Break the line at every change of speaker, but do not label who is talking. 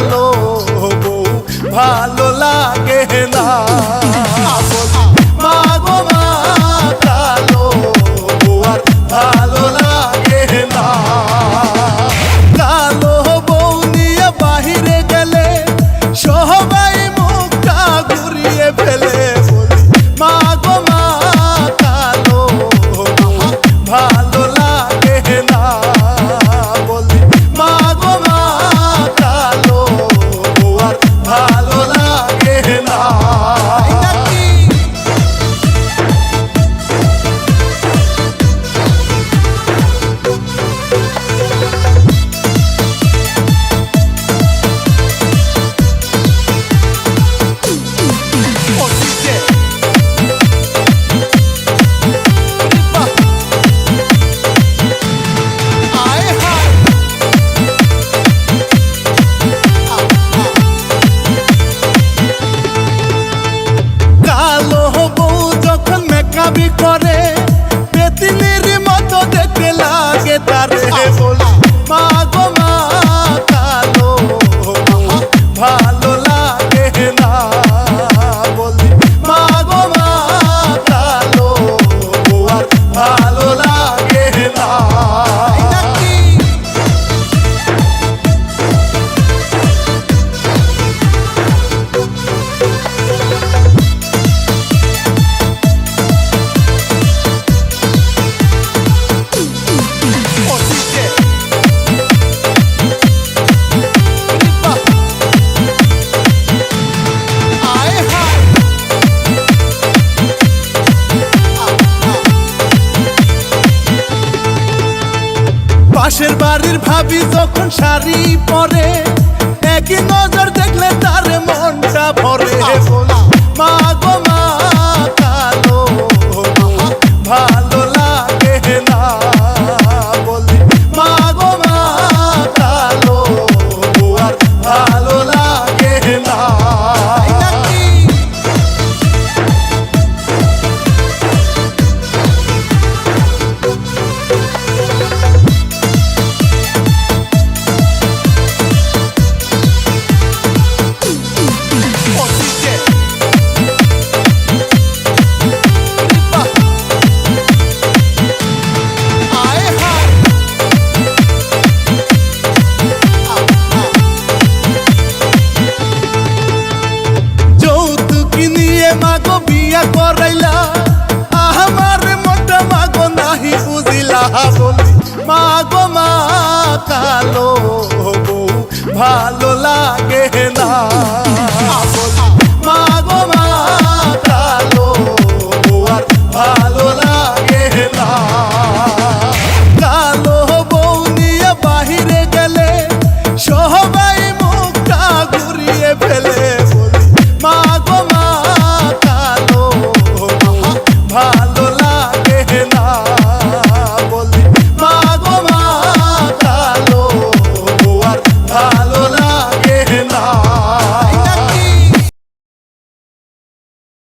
ভালো ভালো লাগে না। পাশের বাড়ির ভাবি যখন শাড়ি পরে একই নজর দেখলে তার মনটা ভরে। মা কালো ভালো লাগে